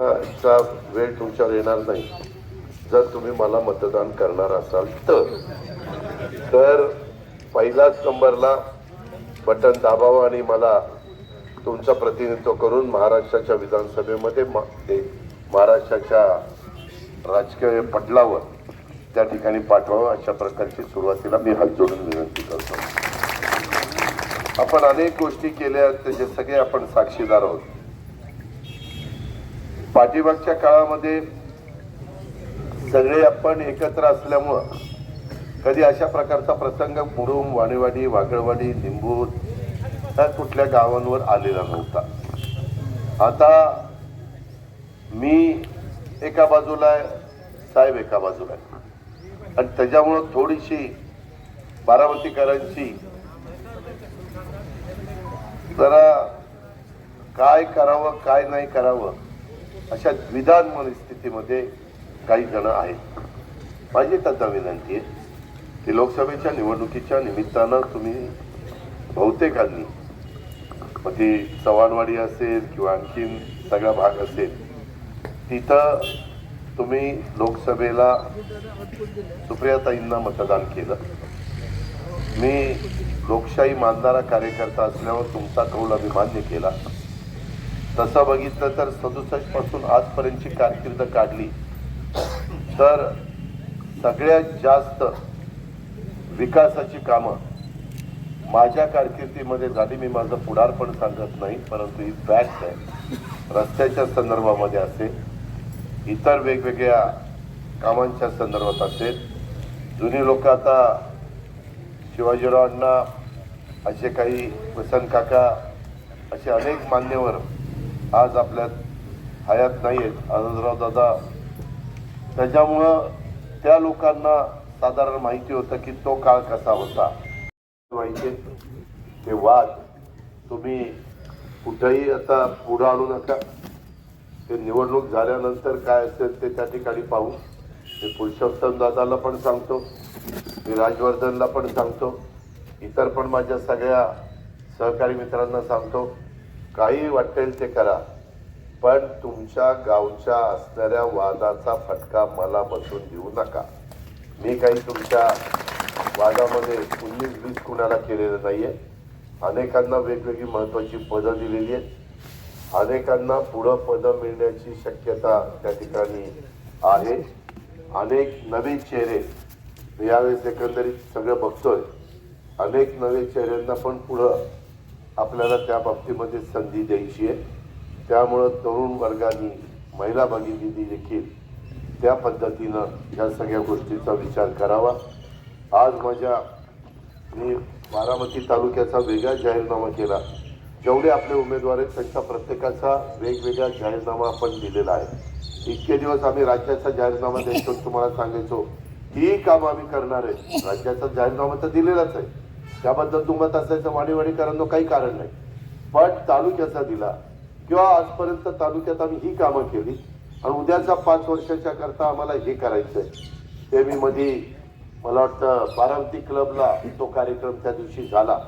चा वेळ तुमच्यावर येणार नाही. जर तुम्ही मला मतदान करणार असाल तर. तर पहिलाच नंबरला बटन दाबावं आणि मला तुमचं प्रतिनिधित्व करून महाराष्ट्राच्या विधानसभेमध्ये ते महाराष्ट्राच्या राजकीय पटलावर त्या ठिकाणी पाठवावं अशा प्रकारची सुरुवातीला मी हात जोडून विनंती करतो. आपण अनेक गोष्टी केल्या त्याचे सगळे आपण साक्षीदार आहोत. पाठीमागच्या काळामध्ये सगळे आपण एकत्र असल्यामुळं कधी अशा प्रकारचा प्रसंग मुरुम वाणेवाडी वागळवाडी निंबूर ह्या कुठल्या गावांवर आलेला नव्हता. आता मी एका बाजूला आहे साहेब एका बाजूला आहे आणि त्याच्यामुळं थोडीशी बारामतीकरांची जरा काय करावं काय नाही करावं अशा द्विधान मनस्थितीमध्ये काही जण आहेत. माझी त्यांना विनंती आहे की लोकसभेच्या निवडणुकीच्या निमित्तानं तुम्ही बहुतेकांनी मग ती चव्हाणवाडी असेल किंवा आणखीन सगळा भाग असेल तिथं तुम्ही लोकसभेला सुप्रियाताईंना मतदान केलं. मी लोकशाही मानणारा कार्यकर्ता असल्यावर तुमचा कौल आम्ही मान्य केला. तसं बघितलं तर सदुसष्टपासून आजपर्यंतची कारकीर्द काढली. तर सगळ्यात जास्त विकासाची कामं माझ्या कारकिर्दीमध्ये झाली. मी माझं पुढारपण सांगत नाही परंतु ही फॅक्ट आहे. रस्त्याच्या संदर्भामध्ये असेल इतर वेगवेगळ्या कामांच्या संदर्भात असेल. जुनी लोक आता शिवाजीरावांना असे काही वसंत काका असे अनेक मान्यवर आज आपल्यात हयात नाही आहेत आनंदराव दादा. त्याच्यामुळं त्या लोकांना साधारण माहिती होतं की तो काळ कसा होता. माहिती ते वाद तुम्ही कुठंही आता पुढं आणू नका. ते निवडणूक झाल्यानंतर काय असेल ते त्या ठिकाणी पाहू. मी पुरुषोत्तम दादाला पण सांगतो मी राजवर्धनला पण सांगतो इतर पण माझ्या सगळ्या सहकारी मित्रांना सांगतो. काही वाटेल ते करा. पण तुमच्या गावच्या असणाऱ्या वादाचा फटका मला बसून देऊ नका. मी काही तुमच्या वादामध्ये उन्नीस वीस कुणाला केलेलं नाही आहे अनेकांना वेगवेगळी महत्त्वाची पदं दिलेली आहेत. अनेकांना पुढं पदं मिळण्याची शक्यता त्या ठिकाणी आहे. अनेक नवे चेहरे मी यावेळेस एकंदरीत सगळं बघतोय. अनेक नवे चेहऱ्यांना पण पुढं आपल्याला त्या बाबतीमध्ये संधी द्यायची आहे. त्यामुळं तरुण वर्गाने महिला भगिनी देखील त्या पद्धतीनं या सगळ्या गोष्टीचा विचार करावा. आज माझ्या मी बारामती तालुक्याचा वेगळा जाहीरनामा केला. जेवढे आपले उमेदवार आहेत त्यांचा प्रत्येकाचा वेगवेगळा जाहीरनामा आपण दिलेला आहे. इतके दिवस आम्ही राज्याचा जाहीरनामा द्यायचो तुम्हाला सांगायचो ही काम आम्ही करणार आहे. राज्याचा जाहीरनामा तर दिलेलाच आहे. त्याबद्दल दुमत असायचं वाणीवाडीकरांना काही कारण नाही. पण तालुक्याचा दिला. किंवा आजपर्यंत तालुक्यात आम्ही ही कामं केली. आणि उद्याचा पाच वर्षाच्या करता आम्हाला हे करायचं आहे ते मी मध्ये मला वाटतं बारामती क्लबला तो कार्यक्रम त्या दिवशी झाला.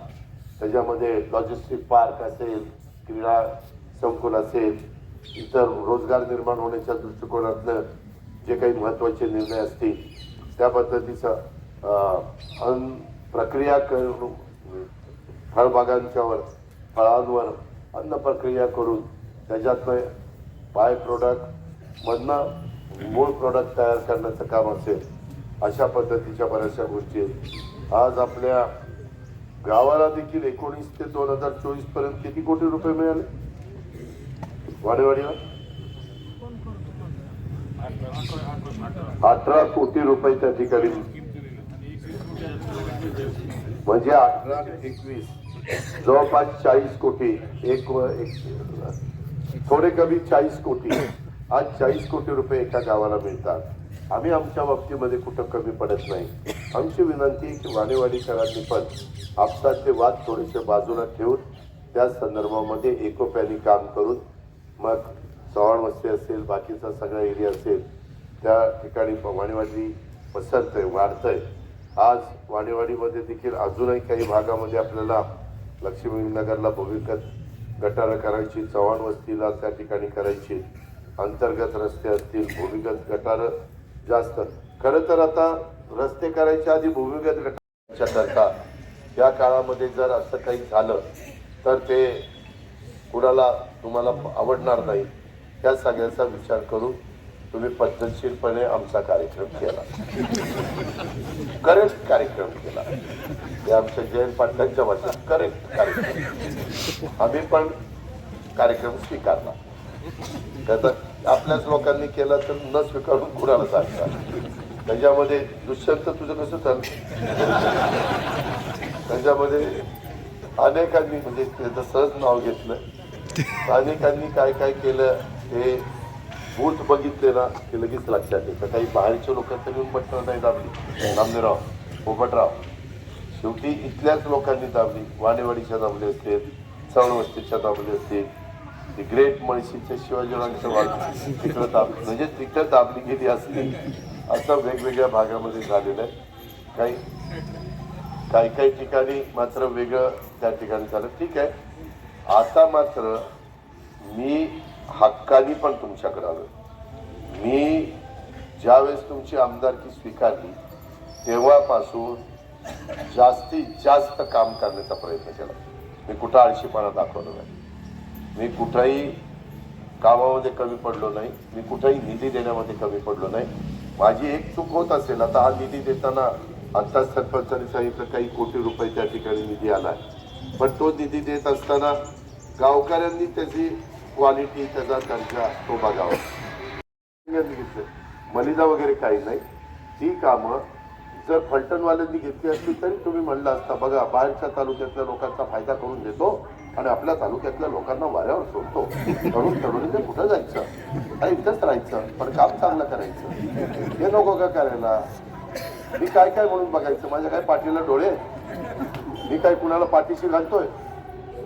त्याच्यामध्ये लॉजिस्टिक पार्क असेल क्रीडा संकुल असेल इतर रोजगार निर्माण होण्याच्या दृष्टिकोनातलं जे काही महत्त्वाचे निर्णय असतील त्या पद्धतीचं अन प्रक्रिया करून फळबागांच्यावर फळांवर अन्न प्रक्रिया करून त्याच्यातनं बाय प्रोडक्ट मधनं मूळ प्रोडक्ट तयार करण्याचं काम असेल अशा पद्धतीच्या बऱ्याचशा गोष्टी आहेत. आज आपल्या गावाला देखील एकोणीस ते दोन हजार चोवीसपर्यंत किती कोटी रुपये मिळाले? वाडेवाडीला? अठरा कोटी रुपये त्या ठिकाणी म्हणजे अठरा एकवीस. जवळपास चाळीस कोटी. एक व एक थोडे कमी चाळीस कोटी. आज चाळीस कोटी रुपये एका गावाला मिळतात. आम्ही आमच्या बाबतीमध्ये कुठं कमी पडत नाही. आमची विनंती आहे की वाणेवाडीकरांनी पण आपसाचे वाद थोडेसे बाजूला ठेवून त्या संदर्भामध्ये एकोप्याने काम करून मग चव्हाण वस्ती असेल बाकीचा सगळा एरिया असेल त्या ठिकाणी वाणेवाडी पसरतंय वाढतंय. आज वाणीवाडीमध्ये देखील अजूनही काही भागामध्ये आपल्याला लक्ष्मीनगरला भूमिगत गटारं करायची चव्हाण वस्तीला त्या ठिकाणी करायची अंतर्गत रस्ते असतील भूमिगत गटारं जास्त. खरं तर आता रस्ते करायच्या आधी भूमिगत गटारच्या करता या काळामध्ये जर असं काही झालं तर ते कुणाला तुम्हाला आवडणार नाही. त्या सगळ्याचा विचार करून तुम्ही पद्धतशीरपणे आमचा कार्यक्रम केला. करेक्ट कार्यक्रम केला. ते आमच्या जयंत पाटलांच्या भाषेत करेक्ट कार्यक्रम. आम्ही पण कार्यक्रम स्वीकारला त्याचा आपल्याच लोकांनी केला तर न स्वीकारून कुणाला सांगता त्याच्यामध्ये दुष्यंत तुझं कसं चाललं? त्याच्यामध्ये अनेकांनी म्हणजे त्याचं सहज नाव घेतलं. अनेकांनी काय काय केलं हे भूत बघितले ना की लगेच लक्षात येतं. काही बाहेरच्या लोकांचं येऊन बटणं नाही दाबली. नामदेवराव पोपटराव. शेवटी इथल्याच लोकांनी दाबली. वाणेवाडीच्या दाबले असतील चळवस्तीच्या दाबले असतील. ती ग्रेट मळशीच्या शिवाजीरावांच्या तिकडं दाब म्हणजे तिकडं दाबली गेली असली. असं वेगवेगळ्या भागामध्ये झालेलं आहे. काही काही काही ठिकाणी मात्र वेगळं त्या ठिकाणी झालं. ठीक आहे. आता मात्र मी हक्कानी पण तुमच्याकडे आलो मी ज्यावेळेस तुमची आमदारकी स्वीकारली तेव्हापासून जास्तीत जास्त काम करण्याचा प्रयत्न केला. मी कुठं आळशीपणा दाखवला नाही. मी कुठंही कामामध्ये कमी पडलो नाही. मी कुठंही निधी देण्यामध्ये कमी पडलो नाही. माझी एक चूक होत असेल आता हा निधी देताना आत्ताच सरपंचांनी सांगितलं काही कोटी रुपये त्या ठिकाणी निधी आला पण तो निधी देत असताना गावकऱ्यांनी त्याची क्वालिटी त्याचा त्यांच्या तो बघावा. घेतलं मलिदा वगैरे काही नाही. ती कामं जर फलटणवाल्यांनी घेतली असली तरी तुम्ही म्हणलं असता बघा बाहेरच्या तालुक्यातल्या लोकांचा फायदा करून देतो आणि आपल्या तालुक्यातल्या लोकांना वाऱ्यावर सोडतो. तरुण तरुणीने कुठं जायचं? आणि इथंच राहायचं पण काम चांगलं करायचं. हे नको का करायला? मी काय काय म्हणून बघायचं? माझ्या काय पाठीला डोळे मी काय कुणाला पाठीशी घालतोय?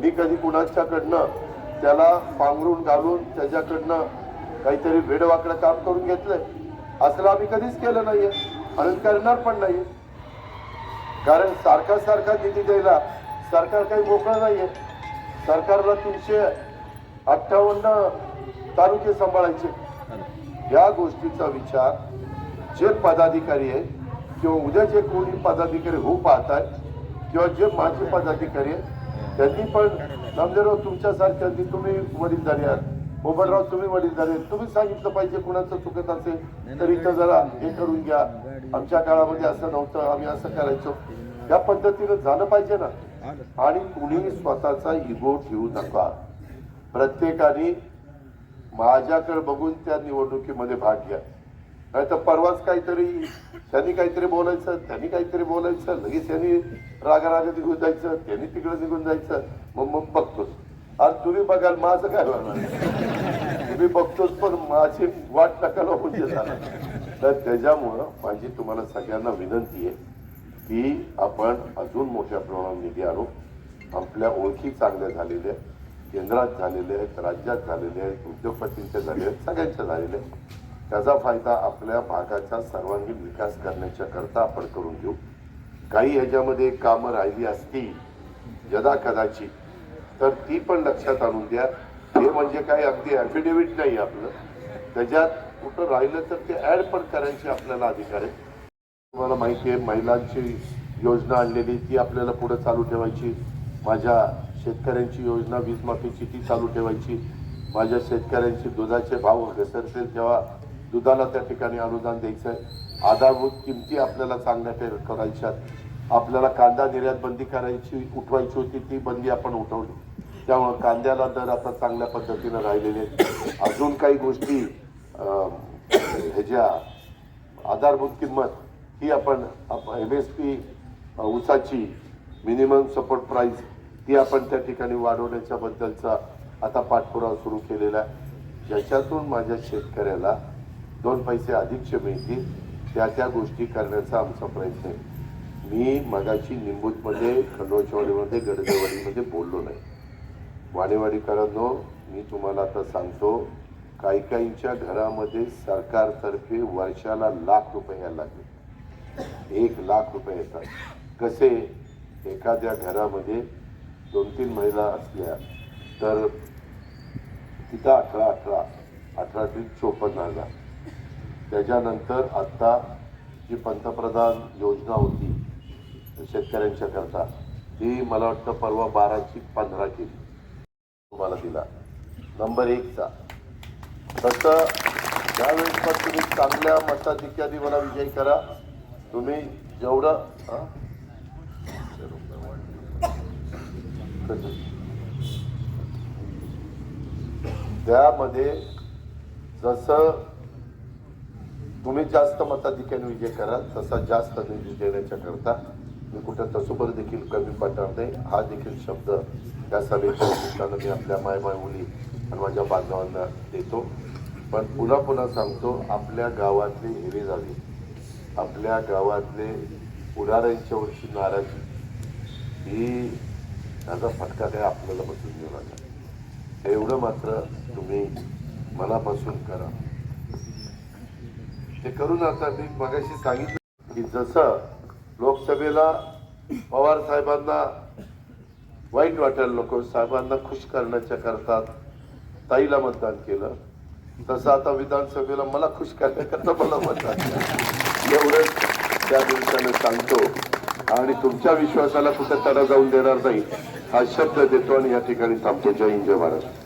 मी कधी कुणाच्याकडनं त्याला पांघरून घालून त्याच्याकडनं काहीतरी वेडवाकडं काम करून घेतलंय. असलं आम्ही कधीच केलं नाहीये. आणि करणार पण नाही कारण सारखा सारखा निधी द्यायला सरकार काही मोकळं नाहीये. सरकारला तीनशे अठ्ठावन्न तालुके सांभाळायचे. या गोष्टीचा विचार जे पदाधिकारी आहेत किंवा उद्या जे कोणी पदाधिकारी होऊ पाहत आहेत किंवा जे माजी पदाधिकारी आहेत त्यांनी पण नामदेवराव तुमच्यासारख्या तुम्ही वडीलधारी आहात मोबनराव तुम्ही वडीलधारी आहेत तुम्ही सांगितलं पाहिजे कुणाचं चुकत असेल तर इथं जरा हे करून घ्या. आमच्या काळामध्ये असं नव्हतं आम्ही असं करायचो. या पद्धतीनं झालं पाहिजे ना. आणि कुणी स्वतःचा इगो ठेवू नका. प्रत्येकाने माझ्याकडे बघून त्या निवडणुकीमध्ये भाग घ्या. नाही तर परवाच काहीतरी त्यांनी काहीतरी बोलायचं त्यांनी काहीतरी बोलायचं लगेच त्यांनी रागारागा निघून जायचं त्यांनी तिकडे निघून जायचं. मग मग बघतोच. आज तुम्ही बघाल माझं काय होणार? तुम्ही बघतोच पण माझी वाट टाकायला होऊन झाला तर त्याच्यामुळं माझी तुम्हाला सगळ्यांना विनंती आहे की आपण अजून मोठ्या प्रमाणात निधी आणू. आपल्या ओळखी चांगल्या झालेल्या आहेत केंद्रात झालेले आहेत राज्यात झालेले आहेत उद्योगपतींच्या झाले आहेत सगळ्यांच्या झालेल्या आहेत. त्याचा फायदा आपल्या भागाचा सर्वांगीण विकास करण्याच्या करता आपण करून घेऊ. काही ह्याच्यामध्ये कामं राहिली असती जदा कदाचित तर ती पण लक्षात आणून द्या. हे म्हणजे काही अगदी ॲफिडेव्हिट नाही आपलं. त्याच्यात कुठं राहिलं तर ते ऍड पण करायची आपल्याला अधिकार आहे तुम्हाला माहिती आहे महिलांची योजना आणलेली ती आपल्याला पुढे चालू ठेवायची. माझ्या शेतकऱ्यांची योजना वीजमाफीची ती चालू ठेवायची. माझ्या शेतकऱ्यांची दुधाचे भाव घसरतील तेव्हा दुधाला त्या ठिकाणी अनुदान द्यायचं आहे आधारभूत किमती आपल्याला चांगल्या फेर करायच्या आपल्याला कांदा निर्यात बंदी करायची उठवायची होती ती बंदी आपण उठवली. त्यामुळं कांद्याला दर आता चांगल्या पद्धतीनं राहिलेले आहेत. अजून काही गोष्टी ह्याच्या आधारभूत किंमत ही आपण एम एस पी ऊसाची मिनिमम सपोर्ट प्राईस ती आपण त्या ठिकाणी वाढवण्याच्या बद्दलचा आता पाठपुरावा सुरू केलेला आहे. ज्याच्यातून माझ्या शेतकऱ्याला दोन पैसे अधिकचे मिळतील त्या त्या गोष्टी करण्याचा आमचा प्रयत्न आहे. मी मगाशी निंबूतमध्ये खंडोचवाडीमध्ये गडदेवाडीमध्ये बोललो नाही. वाडेवाडीकरांनो मी तुम्हाला आता सांगतो काही काहींच्या घरामध्ये सरकारतर्फे वर्षाला लाख रुपये यायला लागले. एक लाख रुपये येतात. कसे? एखाद्या घरामध्ये दोन तीन महिला असल्या तर तिथं अठरा अठरा अठरा ते चोपन्न हजार. त्याच्यानंतर आत्ता जी पंतप्रधान योजना होती शेतकऱ्यांच्या करता ती मला वाटतं परवा बाराची पंधरा केली तुम्हाला दिला. नंबर एकचा. तसं त्यावेळेस पण तुम्ही चांगल्या मताधिक्याने मला विजय करा तुम्ही जेवढं त्यामध्ये जसं तुम्ही जास्त मताधिक्याने विजय कराल तसा जास्त निधी देण्याच्या करता मी कुठं तसोबर देखील कमी पडणार नाही. हा देखील शब्द त्या सभेच्या निमित्तानं मी आपल्या मायमाय मुली आणि माझ्या बांधवांना देतो. पण पुन्हा पुन्हा सांगतो आपल्या गावातली हिरी झाली. आपल्या गावातले पुढाऱ्यांच्यावरची नाराजी. ही त्याचा फटका काय आपल्याला बसून घेऊ एवढं मात्र तुम्ही मनापासून करा. ते करून आता मी मगाशी सांगितलं की जसं लोकसभेला पवार साहेबांना वाईट वाटायला नको साहेबांना खुश करण्याच्या करता ताईला मतदान केलं. तसं आता विधानसभेला मला खुश करण्याकरता मला मतदान केलं. एवढंच त्या दिवसानं सांगतो. आणि तुमच्या विश्वासाला कुठं तडा जाऊन देणार नाही हा शब्द देतो आणि या ठिकाणी थांबतो. जय हिंद जय महाराज